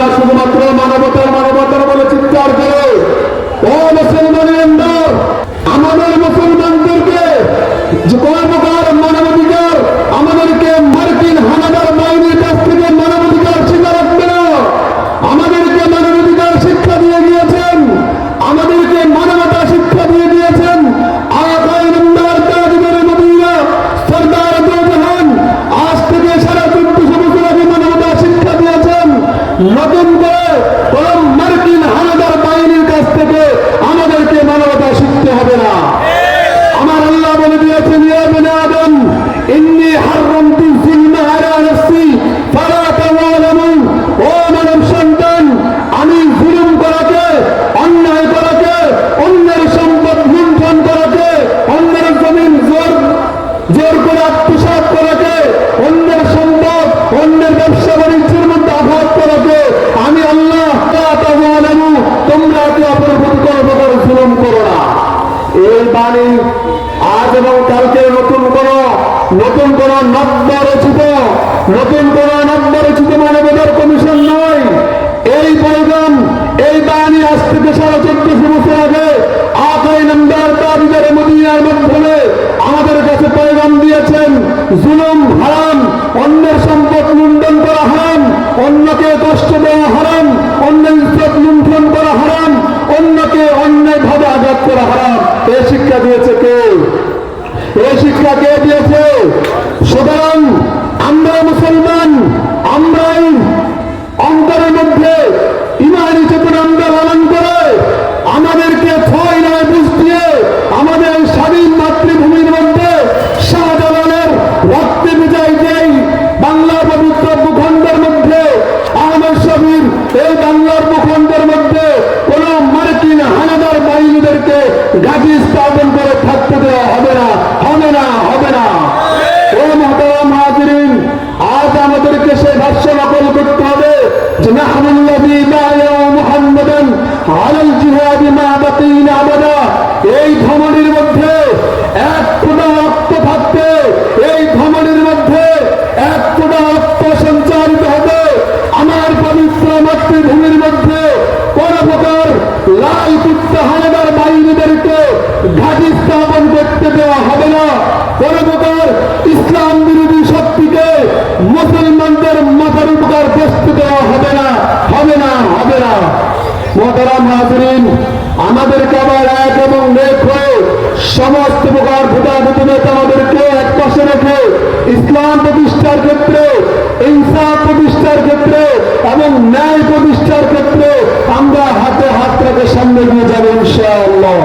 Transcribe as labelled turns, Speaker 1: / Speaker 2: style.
Speaker 1: মুসলমানেরা শুধুমাত্র মানবতার ইন্নী নতুন কোন নব্য রচিত নতুন কোন নব্য রচিত মানবাধিকার কমিশন নয়। এই প্রয়োজন এই বাণী আজ থেকে সাড়ে চোদ্দশো বছর আগে আকাই নম্বর তাবিদের মদিনার মাধ্যমে আমাদের কাছে প্রয়োজন দিয়েছেন, জুলুম, হারাম, অন্যের সম্পদ লুণ্ঠন করা হারাম, অন্যকে কষ্ট দেওয়া হারাম অন্যের ইজ্জত লুণ্ঠন করা হারাম অন্যকে অন্যায় ভাবে আঘাত করা হারাম এই শিক্ষা দিয়েছে কে এই শিক্ষা কে দিয়েছে। সুতরাং আমরা মুসলমান, আমরাই অন্তরের মধ্যে ইমানি চেতনা আমরা লালন করে আমাদেরকে ছয় নয়, বুঝ দিয়ে আমাদের স্বাধীন মাতৃভূমির মধ্যে শাহজালালের রক্তে বিজয় যেই বাংলার পবিত্র ভূখণ্ডের মধ্যে আহমেদ শবীর এই বাংলার ভূখণ্ডের মধ্যে কোন মার্কিন হানাদার বাহিনীদেরকে গাজী স্থাপন করে থাকতে দেওয়া হবে না হবে না হবে না ও মহতারাম হাজিরিন আজ আমাদেরকে সেই ভাষ্য নকল করতে হবে যে নাহমুল্লাযী বায়াউ মুহাম্মাদান আলাল জিহাদি মা বাকিনা আবাদা এই ধমনির মধ্যে এক ফোঁটা রক্ত থাকতে এই ধমনির মধ্যে এক ফোঁটা রক্ত সঞ্চারিত হবে আমার পবিত্র মাতৃভূমির মধ্যে কোন প্রকার লাল কুত্তা হানাদার বাহিনীদেরকে ঘাঁটি স্থাপন করতে দেওয়া হবে না। কোন প্রকার ইসলাম বিরোধী শক্তিকে মুসলমানদের মাথার উপকার বসতে দেওয়া হবে না হবে না হবে না। মোহতারাম হাজরিন আমাদেরকে আবার এক এবং নেক হয়ে সমস্ত প্রকার ভোটাভুটি আমাদেরকে এক পাশে রেখে ইসলাম প্রতিষ্ঠার ক্ষেত্রে, ইনসাফ প্রতিষ্ঠার ক্ষেত্রে এবং ন্যায় প্রতিষ্ঠার ক্ষেত্রে আমরা হাতে হাত রেখে সামনে নিয়ে যাব ইনশাআল্লাহ।